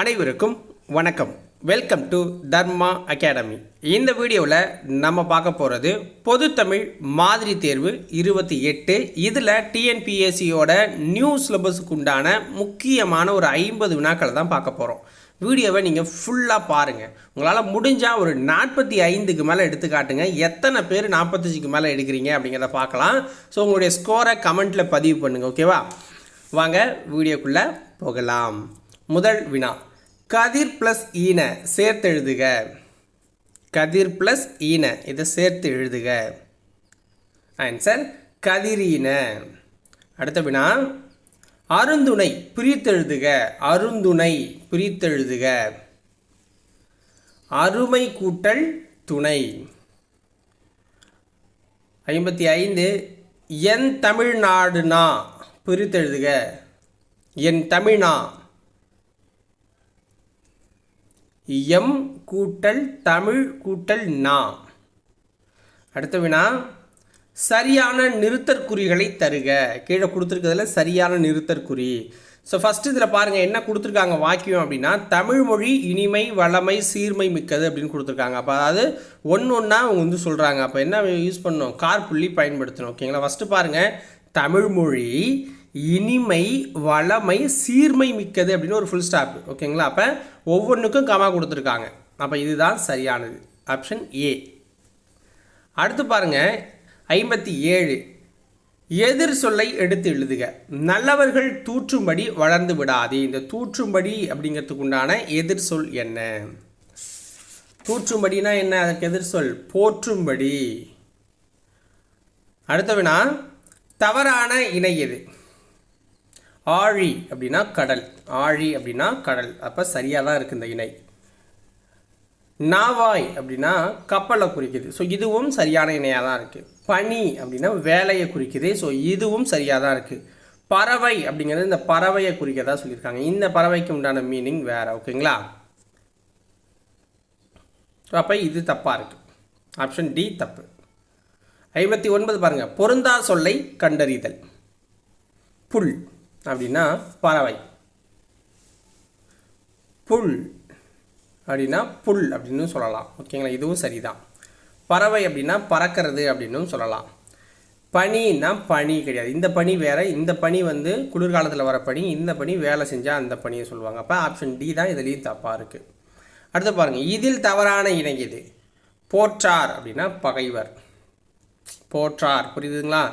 அனைவருக்கும் வணக்கம். Welcome to Dharma academy இந்த வீடியோவில் நம்ம பார்க்க போகிறது பொதுத்தமிழ் மாதிரி தேர்வு இருபத்தி எட்டு. இதில் டிஎன்பிஎஸ்சியோட நியூ சிலபஸுக்கு உண்டான முக்கியமான ஒரு ஐம்பது வினாக்களை தான் பார்க்க போகிறோம் வீடியோவை நீங்கள் ஃபுல்லாக பாருங்கள் உங்களால் முடிஞ்சால் ஒரு நாற்பத்தி ஐந்துக்கு மேலே எடுத்து காட்டுங்க. எத்தனை பேர் நாற்பத்தஞ்சுக்கு மேலே எடுக்கிறீங்க அப்படிங்கிறத பார்க்கலாம். ஸோ உங்களுடைய ஸ்கோரை கமெண்ட்டில் பதிவு பண்ணுங்கள் ஓகேவா வாங்க வீடியோக்குள்ளே போகலாம். முதல் வினா. கதிர் ப்ளஸ் ஈன சேர்த்து எழுதுக கதிர் ப்ளஸ் ஈன இதை சேர்த்து எழுதுக. ஆன்சர் கதிரீன அடுத்த வினா. அருந்துணை பிரித்தெழுதுக. அருந்துணை பிரித்தெழுதுக. அருமை கூட்டல் துணை. ஐம்பத்தி ஐந்து. என் தமிழ்நாடுனா பிரித்தெழுதுக. என் தமிழ்நா எம் கூட்டல் தமிழ் கூட்டல் நா. அடுத்த வினா சரியான நிறுத்தற்குறிகளை தருக. கீழே கொடுத்துருக்கிறதுல சரியான நிறுத்தற்குறி. ஸோ ஃபஸ்ட்டு இதில் பாருங்கள் என்ன கொடுத்துருக்காங்க வாக்கியம் அப்படின்னா தமிழ் மொழி இனிமை வளமை சீர்மை மிக்கது அப்படின்னு கொடுத்துருக்காங்க. அப்போ அதாவது ஒன்று ஒன்றா அவங்க வந்து சொல்கிறாங்க அப்போ என்ன யூஸ் பண்ணணும்? கார் புள்ளி பயன்படுத்தணும். ஓகேங்களா? ஃபஸ்ட்டு பாருங்கள் தமிழ்மொழி இனிமை வளமை சீர்மை மிக்கது அப்படின்னு ஒரு ஃபுல் ஸ்டாப் ஓகேங்களா அப்போ ஒவ்வொன்றுக்கும் கமா கொடுத்துருக்காங்க. அப்போ இதுதான் சரியானது. ஆப்ஷன் ஏ அடுத்து பாருங்கள் ஐம்பத்தி ஏழு. எதிர் சொல்லை எடுத்து எழுதுக. நல்லவர்கள் தூற்றும்படி வளர்ந்து விடாதே. இந்த தூற்றும்படி அப்படிங்கிறதுக்கு உண்டான எதிர் சொல் என்ன? தூற்றும்படினா என்ன? அதற்கு எதிர் சொல் போற்றும்படி. அடுத்த வினா தவறான இணை எது? ஆழி அப்படின்னா கடல். ஆழி அப்படின்னா கடல். அப்போ சரியாக தான் இருக்குது இந்த இணை. நாவாய் அப்படின்னா கப்பலை குறிக்குது. ஸோ இதுவும் சரியான இணையாக தான் இருக்குது பனி அப்படின்னா வேலையை குறிக்குது. ஸோ இதுவும் சரியாக தான் இருக்குது பறவை அப்படிங்கிறது இந்த பறவையை குறிக்கிறதா சொல்லியிருக்காங்க. இந்த பறவைக்கு உண்டான மீனிங் வேறு ஓகேங்களா? அப்போ இது தப்பாக இருக்குது ஆப்ஷன் டி தப்பு. ஐம்பத்தி ஒன்பது பாருங்கள் பொருந்தா சொல்லை கண்டறிதல். புல். அப்படின்னா பறவை. புல் அப்படின்னா புல் அப்படின்னு சொல்லலாம். ஓகேங்களா? இதுவும் சரிதான். பறவை அப்படின்னா பறக்கிறது அப்படின்னும் சொல்லலாம். பனின்னா பனி கிடையாது. இந்த பனி வேறு இந்த பனி வந்து குளிர்காலத்தில் வர பனி இந்த பனி வேலை செஞ்சால் அந்த பனியை சொல்லுவாங்க. அப்போ ஆப்ஷன் டி தான் இதுலேயும் தப்பாக இருக்குது அடுத்து பாருங்கள் இதில் தவறான இணை இது போற்றார் அப்படின்னா பகைவர். போற்றார். புரியுதுங்களா?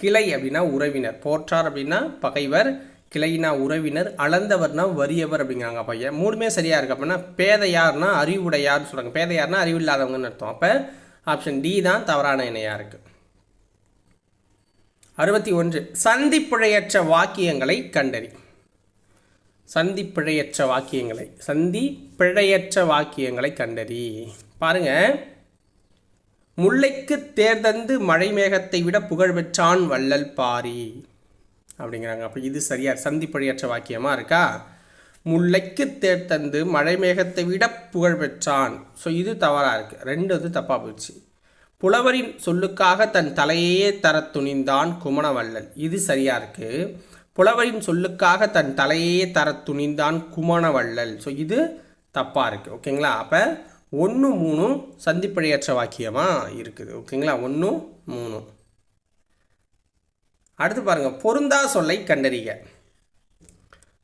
கிளை அப்படின்னா உறவினர். போற்றார் அப்படின்னா பகைவர் கிளைனா உறவினர் அளந்தவர்னா வறியவர் அப்படிங்கிறாங்க பையன் மூணுமே சரியாக இருக்குது அப்படின்னா பேதையார்னா அறிவுடையார்னு சொல்கிறாங்க பேதையார்னா அறிவில்லாதவங்கன்னு அர்த்தம். அப்போ ஆப்ஷன் டி தான் தவறான இணையாக இருக்குது அறுபத்தி ஒன்று. சந்திப்பிழையற்ற வாக்கியங்களை கண்டறி. சந்தி பிழையற்ற வாக்கியங்களை சந்தி பிழையற்ற வாக்கியங்களை கண்டறி. பாருங்கள் முல்லைக்கு தேர்தந்து மழை மேகத்தை விட புகழ் பெற்றான் வள்ளல் பாரி. அப்படிங்கிறாங்க. அப்போ இது சரியா சந்திப்பழியற்ற வாக்கியமாக இருக்கா? முல்லைக்கு தேர்தந்து மழை மேகத்தை விட புகழ் பெற்றான். ஸோ இது தவறாக இருக்குது ரெண்டு இது தப்பாக போச்சு புலவரின் சொல்லுக்காக தன் தலையே தர துணிந்தான் குமணவள்ளல். இது சரியாக இருக்குது புலவரின் சொல்லுக்காக தன் தலையே தர துணிந்தான் குமணவள்ளல். ஸோ இது தப்பாக இருக்குது ஓகேங்களா? அப்போ ஒன்று மூணும் சந்திப்படையற்ற வாக்கியமாக இருக்குது. ஓகேங்களா? ஒன்று மூணு. அடுத்து பாருங்கள் பொருந்தா சொல்லை கண்டறிக.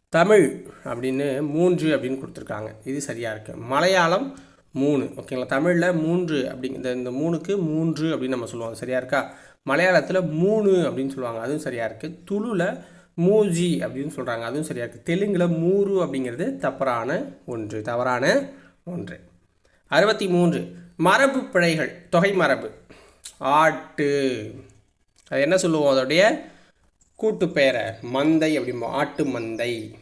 தமிழ் அப்படின்னு மூன்று அப்படின்னு கொடுத்துருக்காங்க. இது சரியாக இருக்குது மலையாளம் மூணு. ஓகேங்களா? தமிழில் மூன்று அப்படிங்கிற இந்த மூணுக்கு மூன்று அப்படின்னு நம்ம சொல்லுவாங்க சரியாக இருக்கா? மலையாளத்தில் மூணு அப்படின்னு சொல்லுவாங்க. அதுவும் சரியாக இருக்குது துளுவில் மூஜி அப்படின்னு சொல்கிறாங்க அதுவும் சரியாக இருக்குது தெலுங்கில் மூறு அப்படிங்கிறது தவறான ஒன்று. தவறான ஒன்று. அறுபத்தி மூன்று. மரபு பிழைகள். தொகை மரபு. ஆட்டு. அது என்ன சொல்லுவோம் அதோடைய? கூட்டு பெயரை. மந்தை அப்படிம்போம். ஆட்டு மந்தை.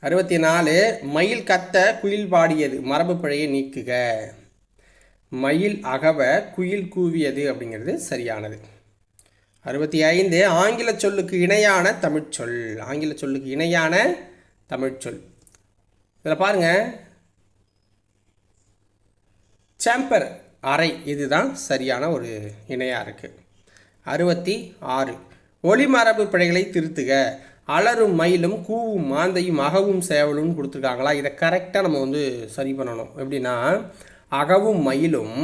அறுபத்தி நாலு. மயில் கத்த குயில் பாடியது. மரபு பிழையை நீக்குக. மயில் அகவ குயில் கூவியது அப்படிங்கிறது சரியானது. அறுபத்தி ஐந்து. ஆங்கில சொல்லுக்கு இணையான தமிழ்ச்சொல். ஆங்கில சொல்லுக்கு இணையான தமிழ்ச்சொல். இதில் பாருங்கள் சேம்பர் அறை இதுதான் சரியான ஒரு இணையாக இருக்குது அறுபத்தி ஆறு. ஒளிமரபு பிழைகளை திருத்துக. அலரும் மயிலும் கூவும் மாந்தையும் அகவும் சேவலும் கொடுத்துருக்காங்களா? இதை கரெக்டாக நம்ம வந்து சரி பண்ணணும். எப்படின்னா அகவும் மயிலும்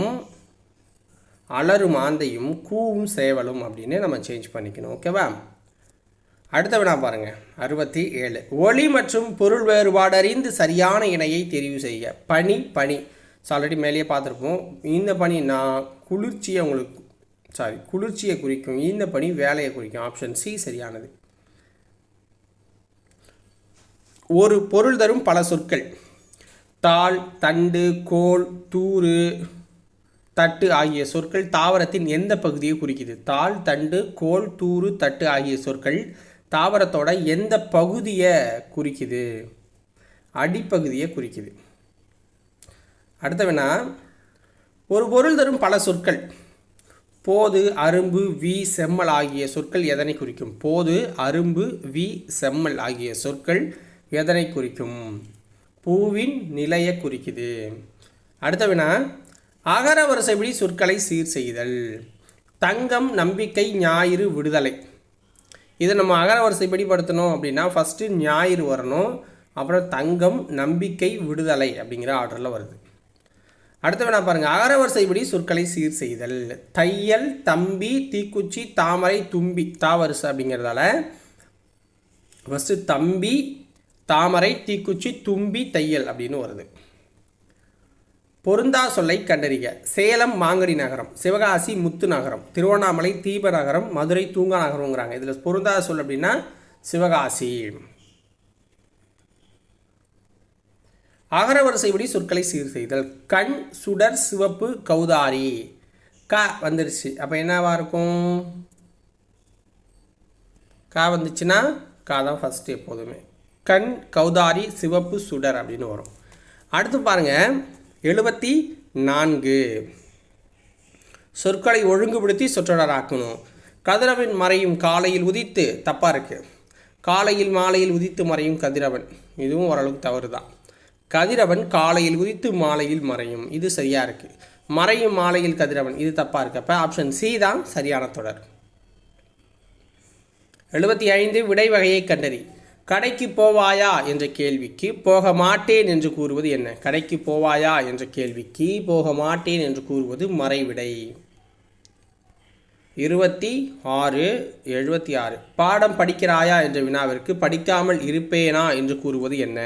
அலரும் மாந்தையும் கூவும் சேவலும் அப்படின்னு நம்ம சேஞ்ச் பண்ணிக்கணும். ஓகேவா அடுத்த வினா பாருங்கள் அறுபத்தி ஏழு. ஒளி மற்றும் பொருள் வேறுபாடு அறிந்து சரியான இணையை தெரிவு செய்ய பனி பனி ஸோ ஆல்ரெடி மேலேயே பார்த்துருப்போம். இந்த பனி நான் குளிர்ச்சியை உங்களுக்கு சாரி குளிர்ச்சியை குறிக்கும். இந்த பனி வேலையை குறிக்கும். ஆப்ஷன் சி சரியானது. ஒரு பொருள் தரும் பல சொற்கள். தாள் தண்டு கோல் தூறு தட்டு ஆகிய சொற்கள் தாவரத்தின் எந்த பகுதியை குறிக்குது? தாள் தண்டு கோல் தூறு தட்டு ஆகிய சொற்கள் தாவரத்தோட எந்த பகுதியை குறிக்குது? அடிப்பகுதியை குறிக்குது. அடுத்த வேணா ஒரு பொருள் தரும் பல சொற்கள். போது அரும்பு வி செம்மல் ஆகிய சொற்கள் எதனை குறிக்கும்? போது அரும்பு வி செம்மல் ஆகிய சொற்கள் எதனை குறிக்கும்? பூவின் நிலையை குறிக்குது. அடுத்த வினா அகர வரிசைப்படி சொற்களை சீர் செய்தல். தங்கம் நம்பிக்கை ஞாயிறு விடுதலை. இதை நம்ம அகர வரிசைப்படி படுத்தணும் அப்படின்னா ஃபஸ்ட்டு ஞாயிறு வரணும் அப்புறம் தங்கம் நம்பிக்கை விடுதலை அப்படிங்கிற ஆர்டரில் வருது. அடுத்த வேணா பாருங்கள் அகர வரிசைப்படி சொற்களை சீர் செய்தல். தையல் தம்பி தீக்குச்சி தாமரை தும்பி தாவரிசை அப்படிங்கிறதால ஃபஸ்ட்டு தம்பி தாமரை தீக்குச்சி தும்பி தையல் அப்படின்னு வருது. பொருந்தா சொல்லை கண்டறிக. சேலம் மாங்கடி நகரம் சிவகாசி முத்து நகரம் திருவண்ணாமலை தீப நகரம் மதுரை தூங்கா நகரம்ங்கிறாங்க. இதில் பொருந்தா சொல் அப்படின்னா சிவகாசி. அகரவரிசைப்படி சொற்களை சீர் செய்தல். கண் சுடர் சிவப்பு கௌதாரி. க வந்துருச்சு. அப்போ என்னவா இருக்கும்? கா வந்துச்சுன்னா கா தான் ஃபஸ்ட்டு எப்போதுமே. கண் கௌதாரி சிவப்பு சுடர் அப்படின்னு வரும். அடுத்து பாருங்கள் எழுபத்தி நான்கு சொற்களை ஒழுங்குபடுத்தி சொற்றொடராக்கணும். கதிரவன் மறையும் காலையில் உதித்து தப்பாக இருக்குது காலையில் மாலையில் உதித்து மறையும் கதிரவன். இதுவும் ஓரளவுக்கு தவறு தான் கதிரவன் காலையில் உதித்து மாலையில் மறையும். இது சரியாக இருக்குது மறையும் மாலையில் கதிரவன் இது தப்பாக இருக்கு. அப்போ ஆப்ஷன் சி தான் சரியான தொடர். எழுபத்தி ஐந்து விடை வகையை கண்டறி. கடைக்கு போவாயா என்ற கேள்விக்கு போக மாட்டேன் என்று கூறுவது என்ன? கடைக்கு போவாயா என்ற கேள்விக்கு போக மாட்டேன் என்று கூறுவது மறைவிடை. இருபத்தி ஆறு எழுபத்தி ஆறு பாடம் படிக்கிறாயா என்ற வினாவிற்கு படிக்காமல் இருப்பேனா என்று கூறுவது என்ன?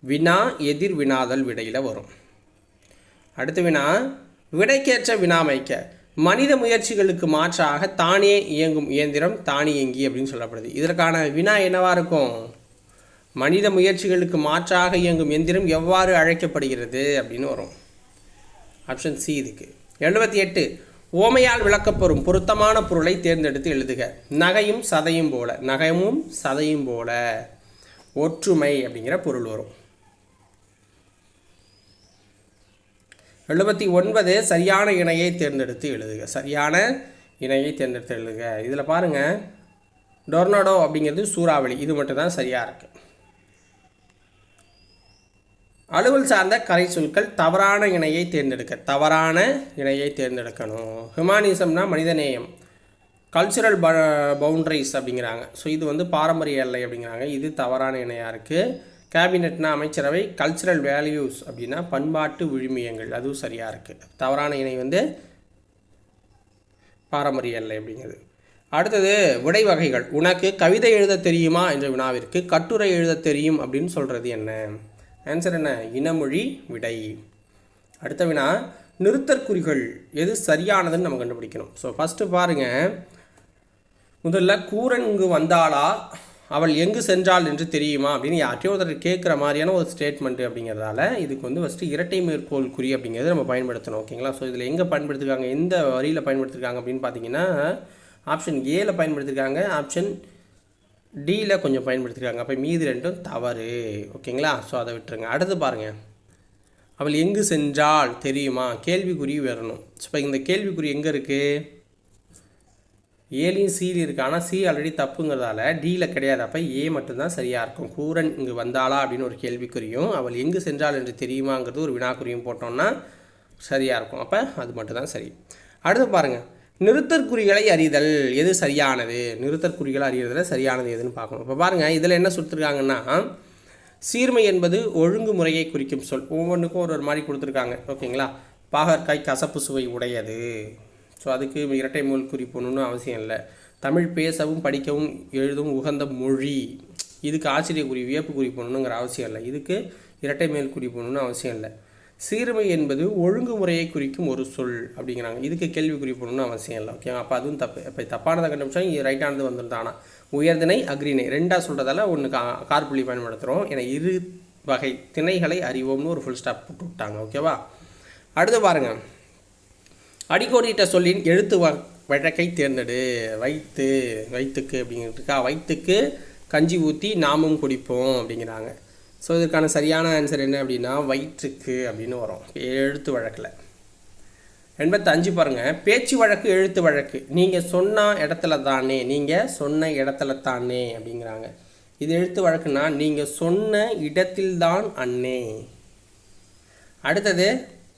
வினா எதிர் வினாதல் விடையில் வரும். அடுத்த வினா விடைக்கேற்ற வினாமைக்க மனித முயற்சிகளுக்கு மாற்றாக தானே இயங்கும் இயந்திரம் தானியங்கி அப்படின்னு சொல்லப்படுது. இதற்கான வினா என்னவாக இருக்கும்? மனித முயற்சிகளுக்கு மாற்றாக இயங்கும் எந்திரம் எவ்வாறு அழைக்கப்படுகிறது அப்படின்னு வரும். ஆப்ஷன் சி இதுக்கு. எழுபத்தி எட்டு. ஓமையால் விளக்கப்பெறும் பொருத்தமான பொருளை தேர்ந்தெடுத்து எழுதுக. நகையும் சதையும் போல. நகையும் சதையும் போல. ஒற்றுமை அப்படிங்கிற பொருள் வரும். எழுபத்தி ஒன்பது சரியான இணையை தேர்ந்தெடுத்து எழுதுக. சரியான இணையை தேர்ந்தெடுத்து எழுதுக. இதில் பாருங்கள் டொர்னாடோ அப்படிங்கிறது சூறாவளி. இது மட்டும் தான் சரியாக இருக்குது அலுவல் சார்ந்த கரை சொற்கள் தவறான இணையை தேர்ந்தெடுக்க. தவறான இணையை தேர்ந்தெடுக்கணும். ஹியூமானிசம்னா மனிதநேயம். கல்ச்சுரல் ப பவுண்ட்ரிஸ் அப்படிங்கிறாங்க. ஸோ இது வந்து பாரம்பரிய எல்லை அப்படிங்கிறாங்க. இது தவறான இணையாக இருக்குது கேபினெட்னா அமைச்சரவை கல்ச்சுரல் வேல்யூஸ் அப்படின்னா பண்பாட்டு விழுமியங்கள். அதுவும் சரியாக இருக்குது தவறான இணை வந்து பாரம்பரிய இல்லை அப்படிங்கிறது. அடுத்தது விடை வகைகள். உனக்கு கவிதை எழுத தெரியுமா என்ற வினாவிற்கு கட்டுரை எழுத தெரியும் அப்படின்னு சொல்கிறது என்ன? ஆன்சர் என்ன? இனமொழி விடை. அடுத்த வினா நிறுத்தற்குறிகள் எது சரியானதுன்னு நம்ம கண்டுபிடிக்கணும். ஸோ ஃபஸ்ட்டு பாருங்கள் முதல்ல கூரங்கு இங்கு வந்தாளா? அவள் எங்கு சென்றாள் என்று தெரியுமா அப்படின்னு யார்ட்டையோ ஒருத்தர் கேட்குற மாதிரியான ஒரு ஸ்டேட்மெண்ட் அப்படிங்கிறதால இதுக்கு வந்து ஃபஸ்ட்டு இரட்டை மேற்கோள் குறி அப்படிங்கிறது நம்ம பயன்படுத்தணும் ஓகேங்களா ஸோ இதில் எங்கே பயன்படுத்திருக்காங்க எந்த வரியில் பயன்படுத்திருக்காங்க அப்படின்னு பார்த்தீங்கன்னா ஆப்ஷன் ஏல பயன்படுத்திருக்காங்க ஆப்ஷன் டியில் கொஞ்சம் பயன்படுத்திருக்காங்க. அப்போ மீதி ரெண்டும் தவறு ஓகேங்களா ஸோ அதை விட்டுருங்க. அடுத்து பாருங்கள் அவள் எங்கு சென்றால் தெரியுமா? கேள்விக்குறி வரணும். இப்போ இந்த கேள்விக்குறி எங்கே இருக்குது ஏலையும் சீல் இருக்குது ஆனால் சி ஆல்ரெடி தப்புங்கிறதால டியில் கிடையாது. அப்போ ஏ மட்டும்தான் சரியாக இருக்கும். கூரன் இங்கு வந்தாளா அப்படின்னு ஒரு கேள்விக்குறியும் அவள் எங்கு சென்றாள் என்று தெரியுமாங்கிறது ஒரு வினாக்குறியும் போட்டோம்னா சரியாக இருக்கும். அப்போ அது மட்டும்தான் சரி. அடுத்து பாருங்கள் நிறுத்தற்குறிகளை அறிதல் எது சரியானது? நிறுத்தற்குறிகளை அறியறதுல சரியானது எதுன்னு பார்க்கணும். இப்போ பாருங்கள் இதில் என்ன சொல்லிருக்காங்கன்னா சீர்மை என்பது ஒழுங்குமுறையை குறிக்கும் சொல். ஒவ்வொன்றுக்கும் ஒரு ஒரு மாதிரி கொடுத்துருக்காங்க. ஓகேங்களா? பாகற்காய் கசப்பு சுவை உடையது. ஸோ அதுக்கு இரட்டை மூல் போகணுன்னு அவசியம் இல்லை. தமிழ் பேசவும் படிக்கவும் எழுதவும் உகந்த மொழி. இதுக்கு ஆச்சரிய குறி வியப்பு குறிப்பொன்னுங்கிற அவசியம் இல்லை. இதுக்கு இரட்டை மேல் குறி போகணுன்னு அவசியம் இல்லை. சீர்மை என்பது ஒழுங்குமுறையை குறிக்கும் ஒரு சொல் அப்படிங்கிறாங்க. இதுக்கு கேள்வி குறிப்பொன்னு அவசியம் இல்லை. ஓகே அப்போ அதுவும் தப்பு. இப்போ தப்பானதை கண்டுபிடிச்சா இங்கே ரைட்டானது வந்துருந்தானா உயர்திணை அக்ரிணை ரெண்டாக சொல்கிறதால ஒன்று கா கார்புள்ளி பயன்படுத்துகிறோம் ஏன்னா இரு வகை திணைகளை அறிவோம்னு ஒரு ஃபுல் ஸ்டாப் போட்டு விட்டாங்க. ஓகேவா அடுத்து பாருங்கள் அடிக்கோடிட்ட சொல்லின் எழுத்து வ வழக்கை தேர்ந்தெடு. வைத்து வைத்துக்கு அப்படிங்கிறதுக்கா வைத்துக்கு கஞ்சி ஊற்றி நாமும் குடிப்போம் அப்படிங்கிறாங்க. ஸோ இதற்கான சரியான ஆன்சர் என்ன அப்படின்னா வயிற்றுக்கு அப்படின்னு வரும். எழுத்து வழக்கில். எண்பத்தஞ்சு பாருங்கள் பேச்சு வழக்கு எழுத்து வழக்கு. நீங்கள் சொன்ன இடத்துல தானே நீங்கள் சொன்ன இடத்துல தானே அப்படிங்கிறாங்க. இது எழுத்து வழக்குன்னா நீங்கள் சொன்ன இடத்தில்தான் அண்ணே. அடுத்தது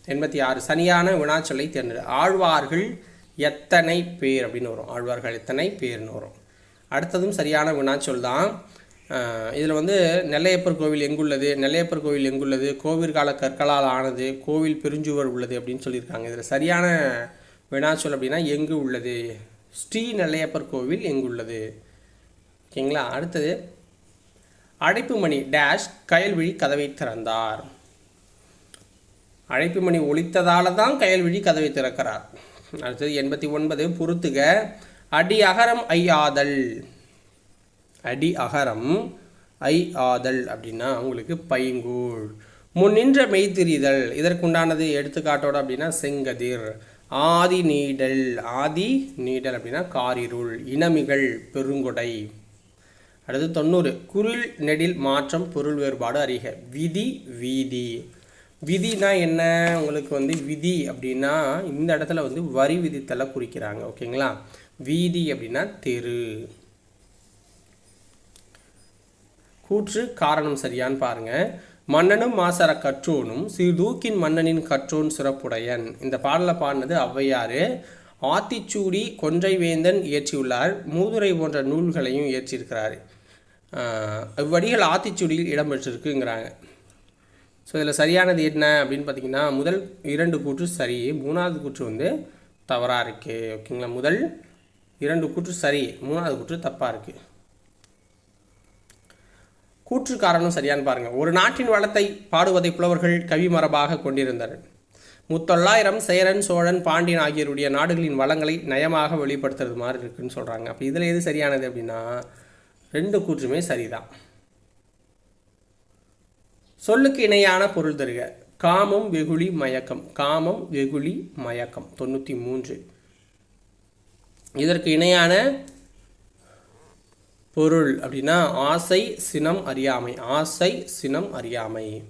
எண்பத்தி ஆறு சனியான வினாச்சொல்லை தேர்ந்தெடு. ஆழ்வார்கள் எத்தனை பேர்? அப்படின்னு வரும். ஆழ்வார்கள் எத்தனை பேர்னு வரும். அடுத்ததும் சரியான வினாச்சொல் தான். இதில் வந்து நெல்லையப்பர் கோவில் எங்குள்ளது? நெல்லையப்பர் கோவில் எங்குள்ளது? கோவில் கால கற்களால் ஆனது கோவில் பெருஞ்சுவர் உள்ளது அப்படின்னு சொல்லியிருக்காங்க. இதில் சரியான வினாச்சொல் அப்படின்னா எங்கு உள்ளது? ஸ்ரீ நெல்லையப்பர் கோவில் எங்குள்ளது? ஓகேங்களா? அடுத்தது அடைப்பு மணி டேஷ் கயல்விழி கதவை திறந்தார். அழைப்பு மணி ஒழித்ததால தான் கயல்விழி கதவை திறக்கிறார். அடுத்தது எண்பத்தி ஒன்பது பொறுத்துக. அடி அகரம் ஐயாதல் அடி அகரம் ஐ ஆதல் அப்படின்னா உங்களுக்கு பைங்கூழ். முன்னின்ற மெய்திரிதல். இதற்குண்டானது எடுத்துக்காட்டோட அப்படின்னா செங்கதிர். ஆதி நீடல். ஆதி நீடல் அப்படின்னா காரிருள். இனமிகள் பெருங்கொடை. அடுத்து தொண்ணூறு குரில் நெடில் மாற்றம் பொருள் வேறுபாடு அறிக. விதி வீதி. விதினா என்ன? உங்களுக்கு வந்து விதி அப்படின்னா இந்த இடத்துல வந்து வரி விதித்தலை குறிக்கிறாங்க ஓகேங்களா? வீதி அப்படின்னா தெரு. கூற்று காரணம் சரியான்னு பாருங்க. மன்னனும் மாசர கற்றோனும் சிறுதூக்கின் மன்னனின் கற்றோன் சிறப்புடையன். இந்த பாடலை பாடினது ஔவையாறு. ஆத்திச்சூடி கொன்றை வேந்தன் இயற்றியுள்ளார். மூதுரை போன்ற நூல்களையும் இயற்றியிருக்கிறார். இவ்வடிகள் ஆத்திச்சூடியில் இடம்பெற்றிருக்குங்கிறாங்க ஸோ இதில் சரியானது என்ன அப்படின்னு பார்த்தீங்கன்னா முதல் இரண்டு கூற்று சரி மூணாவது கூற்று வந்து தவறாக இருக்குது ஓகேங்களா? முதல் இரண்டு கூற்று சரி மூணாவது கூற்று தப்பாக இருக்குது கூற்று காரணம் சரியான்னு பாருங்கள் ஒரு நாட்டின் வளத்தை பாடுவதை புலவர்கள் கவி மரபாக கொண்டிருந்தனர். முத்தொள்ளாயிரம் சேரன் சோழன் பாண்டியன் ஆகியோருடைய நாடுகளின் வளங்களை நயமாக வெளிப்படுத்துறது மாதிரி இருக்குன்னு சொல்கிறாங்க அப்போ இதில் எது சரியானது அப்படின்னா ரெண்டு கூற்றுமே சரிதான். சொல்லுக்கு இணையான பொருள் தருக. காமம் வெகுளி மயக்கம். காமம் வெகுளி மயக்கம். தொண்ணூற்றி மூன்று. இதற்கு இணையான பொருள் அப்படின்னா ஆசை சினம் அறியாமை. ஆசை சினம் அறியாமை.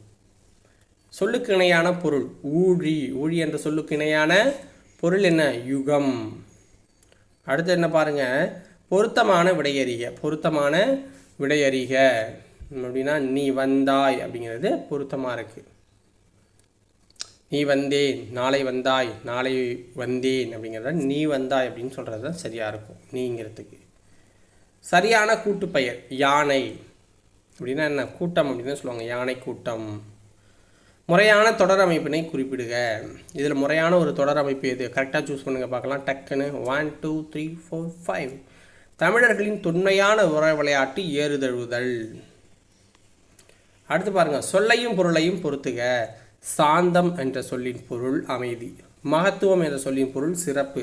சொல்லுக்கு இணையான பொருள். ஊழி. ஊழி என்ற சொல்லுக்கு இணையான பொருள் என்ன? யுகம். அடுத்து என்ன பாருங்கள் பொருத்தமான விடையறிக. பொருத்தமான விடையறிக. அப்படின்னா நீ வந்தாய் அப்படிங்கிறது பொருத்தமாக இருக்குது நீ வந்தேன் நாளை வந்தாய் நாளை வந்தேன் அப்படிங்கிறத நீ வந்தாய் அப்படின்னு சொல்கிறது தான் சரியாக இருக்கும் நீங்கிறதுக்கு. சரியான கூட்டுப்பெயர் யானை. அப்படின்னா என்ன? கூட்டம் அப்படின்னு சொல்லுவாங்க யானை கூட்டம். முறையான தொடர் அமைப்பினை குறிப்பிடுக. இதில் முறையான ஒரு தொடர் அமைப்பு எது? கரெக்டாக சூஸ் பண்ணுங்கள் பார்க்கலாம். டக்குன்னு one two three four five தமிழர்களின் தொன்மையான உர விளையாட்டு ஏறுதழுவுதல். அடுத்து பாருங்கள் சொல்லையும் பொருளையும் பொறுத்துக சாந்தம் என்ற சொல்லின் பொருள் அமைதி. மகத்துவம் என்ற சொல்லின் பொருள் சிறப்பு.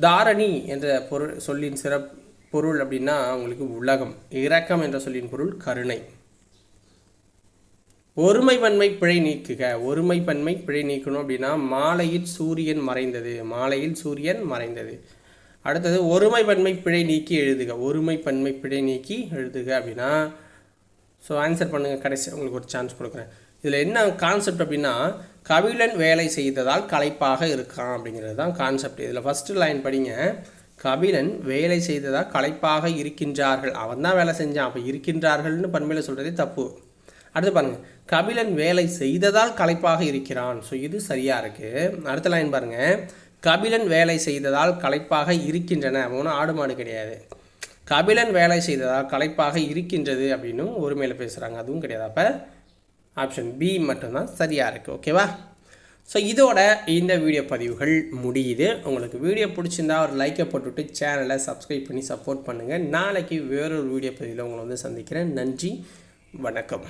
தாரணி என்ற பொருள் சொல்லின் சிறப்பு பொருள் அப்படின்னா உங்களுக்கு உலகம். இரக்கம் என்ற சொல்லின் பொருள் கருணை. ஒருமை பன்மை பிழை நீக்குக. ஒருமை பன்மை பிழை நீக்கணும் அப்படின்னா மாலையில் சூரியன் மறைந்தது. மாலையில் சூரியன் மறைந்தது. அடுத்தது ஒருமை பன்மை பிழை நீக்கி எழுதுக. ஒருமை பன்மை பிழை நீக்கி எழுதுக அப்படின்னா ஸோ ஆன்சர் பண்ணுங்கள் கடைசி உங்களுக்கு ஒரு சான்ஸ் கொடுக்குறேன். இதில் என்ன கான்செப்ட் அப்படின்னா கபிலன் வேலை செய்ததால் களைப்பாக இருக்கான் அப்படிங்கிறது தான் கான்செப்ட் இதில் ஃபஸ்ட்டு லைன் படிங்க. கபிலன் வேலை செய்ததாக களைப்பாக இருக்கின்றார்கள். அவன் தான் வேலை செஞ்சான். அப்போ இருக்கின்றார்கள்னு பண்மையில் சொல்கிறதே தப்பு. அடுத்து பாருங்கள் கபிலன் வேலை செய்ததால் களைப்பாக இருக்கிறான். ஸோ இது சரியாக இருக்குது அடுத்த லைன் பாருங்கள் கபிலன் வேலை செய்ததால் களைப்பாக இருக்கின்றன. அவனும் ஆடு மாடு கிடையாது. கபிலன் வேலை செய்ததால் கலைப்பாக இருக்கின்றது அப்படின்னும் ஒருமையில் பேசுகிறாங்க அதுவும் கிடையாது. அப்போ ஆப்ஷன் பி மட்டும்தான் சரியாக இருக்குது ஓகேவா ஸோ இதோட இந்த வீடியோ பதிவுகள் முடியுது. உங்களுக்கு வீடியோ பிடிச்சிருந்தா ஒரு லைக்கை போட்டுவிட்டு சேனலை சப்ஸ்கிரைப் பண்ணி சப்போர்ட் பண்ணுங்கள் நாளைக்கு வேறொரு வீடியோ பதிவில் உங்களை வந்து சந்திக்கிறேன். நன்றி. வணக்கம்.